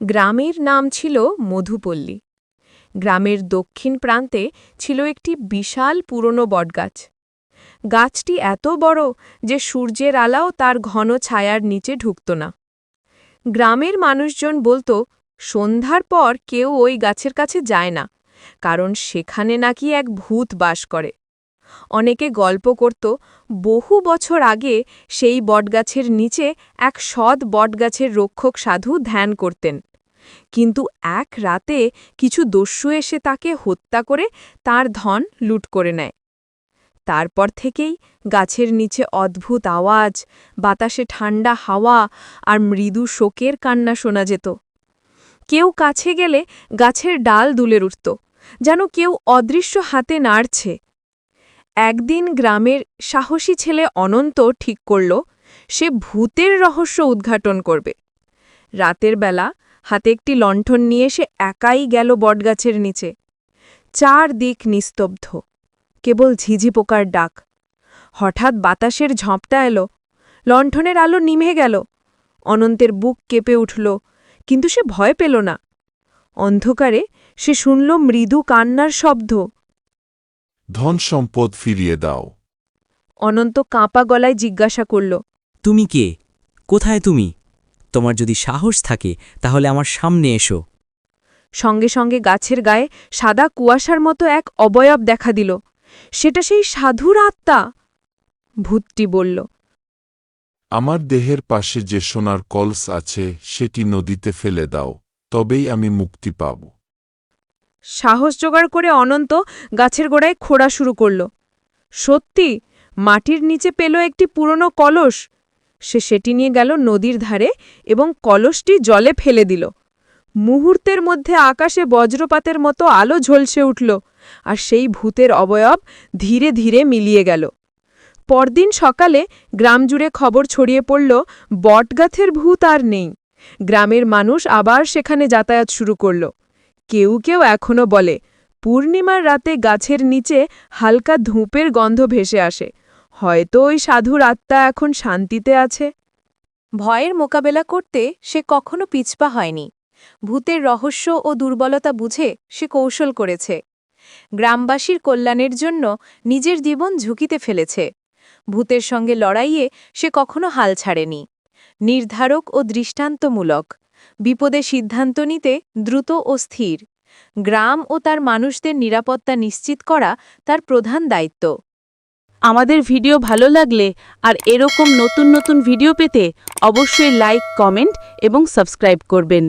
গ্রামের নাম ছিল মধুপল্লী। গ্রামের দক্ষিণ প্রান্তে ছিল একটি বিশাল পুরনো বটগাছ। গাছটি এত বড় যে সূর্যের আলাও তার ঘন ছায়ার নিচে ঢুকত না। গ্রামের মানুষজন বলতো, সন্ধ্যার পর কেউ ওই গাছের কাছে যায় না, কারণ সেখানে নাকি এক ভূত বাস করে। অনেকে গল্প করত, বহু বছর আগে সেই বটগাছের নিচে এক সৎ বটগাছের রক্ষক সাধু ধ্যান করতেন। কিন্তু এক রাতে কিছু দস্যু এসে তাকে হত্যা করে তার ধন লুট করে নেয়। তারপর থেকেই গাছের নিচে অদ্ভুত আওয়াজ, বাতাসে ঠান্ডা হাওয়া আর মৃদু শোকের কান্না শোনা যেত। কেউ কাছে গেলে গাছের ডাল দুলে উঠত, যেন কেউ অদৃশ্য হাতে নাড়ছে। একদিন গ্রামের সাহসী ছেলে অনন্ত ঠিক করল, সে ভূতের রহস্য উদ্ঘাটন করবে। রাতের বেলা হাতে একটি লণ্ঠন নিয়ে সে একাই গেল বটগাছের নিচে। চার দিক নিস্তব্ধ, কেবল ঝিঝি পোকার ডাক। হঠাৎ বাতাসের ঝঁপটা এলো, লণ্ঠনের আলো নিমে গেল। অনন্তের বুক কেঁপে উঠল, কিন্তু সে ভয় পেল না। অন্ধকারে সে শুনল মৃদু কান্নার শব্দ। ধন সম্পদ ফিরিয়ে দাও। অনন্ত কাঁপা গলায় জিজ্ঞাসা করল তুমি কে? কোথায় তুমি? তোমার যদি সাহস থাকে তাহলে আমার সামনে এসো। সঙ্গে সঙ্গে গাছের গায়ে সাদা কুয়াশার মতো এক অবয়ব দেখা দিল। সেটা সেই সাধুর আত্মা। ভূতটি বলল আমার দেহের পাশে যে সোনার কলস আছে সেটি নদীতে ফেলে দাও তবেই আমি মুক্তি পাব। সাহস জোগাড় করে অনন্ত গাছের গোড়ায় খোঁড়া শুরু করল। সত্যি, মাটির নিচে পেল একটি পুরনো কলস। সে সেটি নিয়ে গেল নদীর ধারে এবং কলসটি জলে ফেলে দিল। মুহূর্তের মধ্যে আকাশে বজ্রপাতের মতো আলো ঝলসে উঠল আর সেই ভূতের অবয়ব ধীরে ধীরে মিলিয়ে গেল। পরদিন সকালে গ্রাম জুড়ে খবর ছড়িয়ে পড়ল, বটগাছের ভূত আর নেই। গ্রামের মানুষ আবার সেখানে যাতায়াত শুরু করল। কেউ কেউ এখনও বলে, পূর্ণিমার রাতে গাছের নিচে হালকা ধূপের গন্ধ ভেসে আসে। হয়তো ওই সাধুর আত্মা এখন শান্তিতে আছে। ভয়ের মোকাবেলা করতে সে কখনো পিছপা হয়নি। ভূতের রহস্য ও দুর্বলতা বুঝে সে কৌশল করেছে। গ্রামবাসীর কল্যাণের জন্য নিজের জীবন ঝুঁকিতে ফেলেছে। ভূতের সঙ্গে লড়াইয়ে সে কখনো হাল ছাড়েনি। নির্ধারক ও দৃষ্টান্তমূলক। বিপদে সিদ্ধান্ত নিতে দ্রুত ও স্থির। গ্রাম ও তার মানুষদের নিরাপত্তা নিশ্চিত করা তার প্রধান দায়িত্ব। আমাদের ভিডিও ভালো লাগলে আর এরকম নতুন নতুন ভিডিও পেতে অবশ্যই লাইক, কমেন্ট এবং সাবস্ক্রাইব করবেন।